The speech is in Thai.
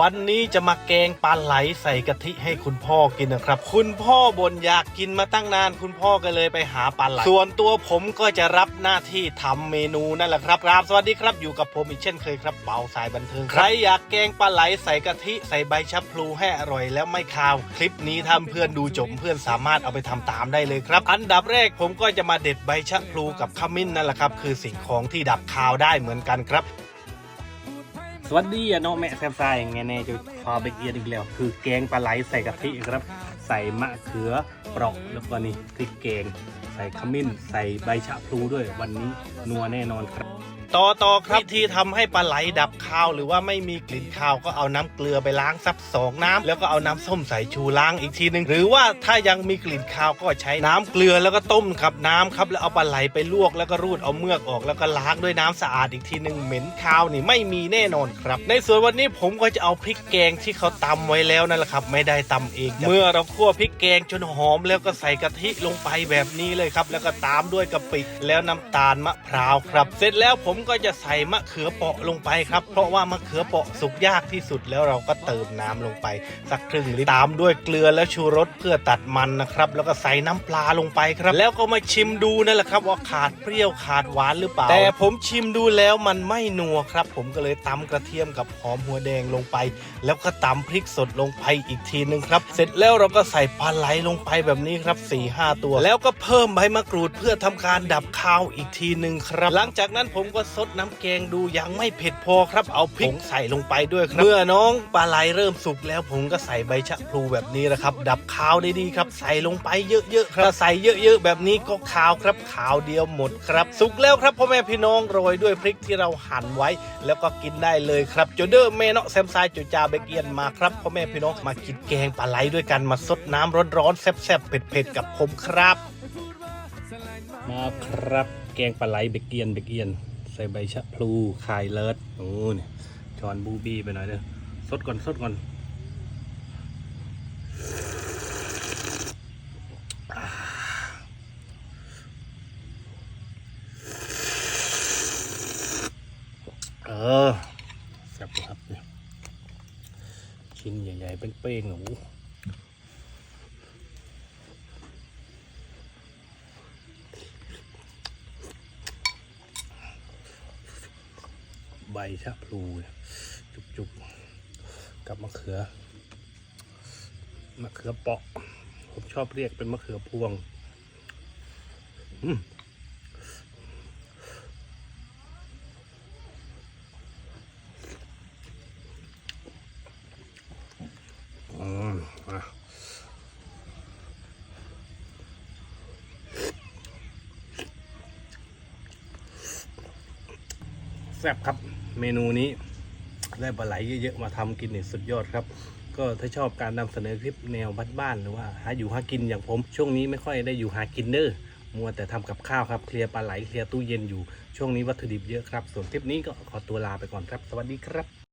วันนี้จะมาแกงปลาไหลใส่กะทิให้คุณพ่อกินนะครับ คุณพ่อบนอยากกินมาตั้งนาน คุณพ่อก็เลยไปหาปลาไหล ส่วนตัวผมก็จะรับหน้าที่ทำเมนูนั่นแหละครับครับสวัสดีครับอยู่กับผมอีกเช่นเคยครับเบาสายบันเทิง ใครอยากแกงปลาไหลใส่กะทิใส่ใบชะพลูให้อร่อยแล้วไม่คาว คลิปนี้ถ้าเพื่อนดูจบเพื่อนสามารถเอาไปทำตามได้เลยครับ อันดับแรกผมก็จะมาเด็ดใบชะพลูกับขมิ้นนั่นแหละครับคือสิ่งของที่ดับคาวได้เหมือนกันครับ สวัสดีอะน้องแม่แซมไซไงแน่จะพาไปเกียนอีกแล้ว คือแกงปลาไหลใส่กะทิครับ ใส่มะเขือเปราะแล้วก็นี่พริกแกง ใส่ขมิ้น ใส่ใบชะพลูด้วยวันนี้นัวแน่นอนครับ ต่อต่อครับวิธีทำให้ปลาไหลดับคาว หรือว่าไม่มีกลิ่นคาวก็เอาน้ำเกลือไปล้างซับสองน้ำแล้วก็เอาน้ำส้มสายชูล้างอีกทีหนึ่งหรือว่าถ้ายังมีกลิ่นคาวก็ใช้น้ำเกลือแล้วก็ต้มกับน้ำครับแล้วเอาปลาไหลไปลวกแล้วก็รูดเอาเมือกออก แล้วก็ล้างด้วยน้ำสะอาดอีกทีหนึ่งเหม็นคาวนี่ไม่มีแน่นอนครับ ในส่วนวันนี้ผมก็จะเอาพริกแกงที่เขาตำไว้แล้วนั่นแหละครับ ไม่ได้ตำเอง เมื่อเราคั่วพริกแกงจนหอมแล้วก็ใส่กะทิลงไปแบบนี้เลยครับ แล้วก็ตามด้วยกะปิแล้วน้ำตาลมะพร้าวครับ เสร็จแล้วผมก็จะใส่มะเขือเปราะลงไปครับ เพราะว่ามะเขือเปราะสุกยากที่สุดแล้วเราก็เติมน้ำลงไป สักครึ่งลิตรตามด้วยเกลือและชูรสเพื่อตัดมันนะครับ แล้วก็ใส่น้ำปลาลงไปครับ แล้วก็มาชิมดูนั่นแหละครับว่าขาดเปรี้ยวขาดหวานหรือเปล่า แต่ผมชิมดูแล้วมันไม่นัวครับ ผมก็เลยตำกระเทียมกับหอมหัวแดงลงไป แล้วก็ตำพริกสดลงไปอีกทีหนึ่งครับ เสร็จแล้วเราก็ใส่ปลาไหลลงไปแบบนี้ครับ4ี่ห้าตัว แล้วก็เพิ่มใบมะกรูดเพื่อทำการดับคาวอีกทีหนึ่งครับ หลังจากนั้นผมก็ซดน้ำแกงดูยังไม่เผ็ดพอครับ เอาพริกใส่ลงไปด้วยครับ เมื่อน้องปลาไหลเริ่มสุกแล้วผมก็ใส่ใบชะพลูแบบนี้นะครับ ดับคาวได้ดีครับ ใส่ลงไปเยอะๆครับถ้าใส่เยอะๆ แบบนี้ก็คาวครับขาวเดียวหมดครับ สุกแล้วครับพ่อแม่พี่น้องโรยด้วยพริกที่เราหั่นไว้ แล้วก็กินได้เลยครับโจเดอร์เมเนาะแซมไซจูจาเบเกียนมาครับพ่อแม่พี่น้องมากินแกงปลาไหลด้วยกันมาซดน้ำร้อนๆแซ่บๆเผ็ดๆกับผมครับมาครับแกงปลาไหลเบเกียนเบเกียน ใส่ใบชะพลูคายเลิศโอ้เนี่ยช้อนบูบี้ไปหน่อยเด้อสดก่อนสดก่อนเออแซ่บครับเนี่ยชิ้นใหญ่ๆเป้งๆหนู ใบชะพลูจุกจุกๆกับมะเขือมะเขือเปาะ ผมชอบเรียกเป็นมะเขือพวง อืม ซ่บครับ เมนูนี้ได้ปลาไหลเยอะๆมาทำกินเนี่ยสุดยอดครับ ก็ถ้าชอบการนำเสนอคลิปแนวบ้านๆหรือว่าหาอยู่หากินอย่างผม ช่วงนี้ไม่ค่อยได้อยู่หากินเด้อมัวแต่ทำกับข้าวครับเคลียร์ปลาไหลเคลียร์ตู้เย็นอยู่ช่วงนี้วัตถุดิบเยอะครับ ส่วนคลิปนี้ก็ขอตัวลาไปก่อนครับ สวัสดีครับ